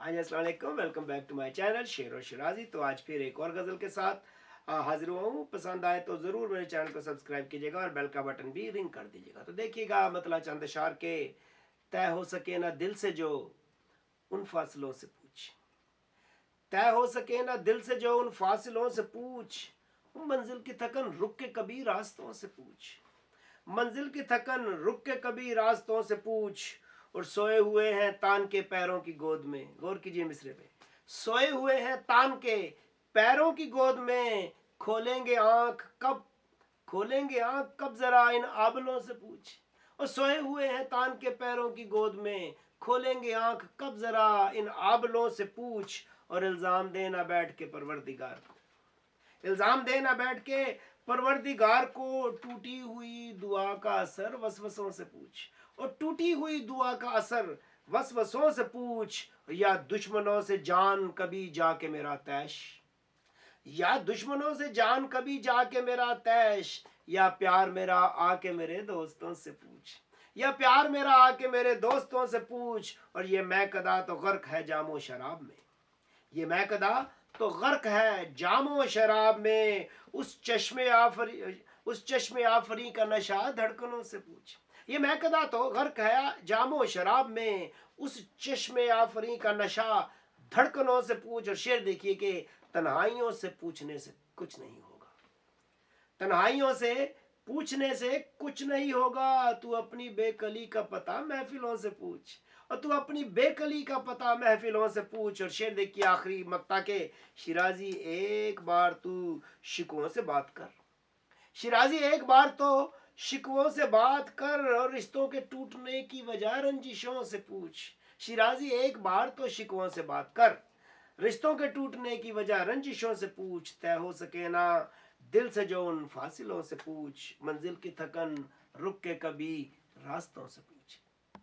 ہاں جی السلام علیکم welcome back to my channel شیر و شرازی تو آج پھر ایک اور غزل کے ساتھ حاضر ہوا ہوں۔ پسند آئے تو ضرور میرے چینل کو سبسکرائب کیجیے گا اور بیل کا بٹن بھی رنگ کر دیجیے گا۔ تو دیکھیے گا، مطلع چند اشار کے طے ہو سکے نہ دل سے جو ان فاصلوں سے پوچھ۔ طے ہو سکے نہ دل سے جو ان فاصلوں سے پوچھ۔ منزل کی تھکن رک کے کبھی راستوں سے پوچھ۔ منزل کی تھکن رک کے کبھی راستوں سے پوچھ۔ اور سوئے ہوئے ہیں تان کے پیروں کی گود میں۔ غور کیجیے مصرے پہ۔ سوئے ہوئے ہیں تان کے پیروں کی گود میں۔ کھولیں گے آنکھ کب کھولیں گے آنکھ کب ذرا ان آبلوں سے پوچھ۔ اور سوئے ہوئے ہیں تان کے پیروں کی گود میں۔ کھولیں گے آنکھ کب ذرا ان آبلوں سے پوچھ۔ اور الزام دینا بیٹھ کے پروردگار کو۔ الزام دینا بیٹھ کے پروردگار کو ٹوٹی ہوئی دعا کا اثر وسوسوں سے پوچھ اور ٹوٹی ہوئی دعا کا اثر وسوسوں سے پوچھ یا دشمنوں سے جان کبھی جا کے میرا تیش؟ یا دشمنوں سے جان کبھی جا کے میرا تیش؟ یا پیار میرا آ کے میرے دوستوں سے پوچھ؟ یا پیار میرا آ کے میرے دوستوں سے پوچھ؟ اور یہ میں کدا تو غرق ہے جام و شراب میں۔ یہ میں کدا تو غرق ہے جام و شراب میں۔ اس چشم آفری، اس چشم آفری کا نشہ دھڑکنوں سے پوچھ۔ یہ میں کدا تو غرق ہے جام و شراب میں۔ اس چشم آفری کا نشہ دھڑکنوں سے پوچھ اور شعر دیکھیے کہ تنہائیوں سے پوچھنے سے کچھ نہیں ہوگا۔ تنہائیوں سے پوچھنے سے کچھ نہیں ہوگا، تو اپنی بے کلی کا پتہ محفلوں سے پوچھ۔ اور تو اپنی بے کلی کا پتہ محفلوں سے پوچھ۔ اور شعر دیکھیے آخری مقطع کے شیرازی ایک بار تو شکووں سے بات کر۔ شیرازی ایک بار تو شکووں سے بات کر اور رشتوں کے ٹوٹنے کی وجہ رنجشوں سے پوچھ۔ شیرازی ایک بار تو شکووں سے بات کر۔ رشتوں کے ٹوٹنے کی وجہ رنجشوں سے پوچھ۔ طے ہو سکے نا دل سے جو ان فاصلوں سے پوچھ، منزل کی تھکن رک کے کبھی راستوں سے پوچھ۔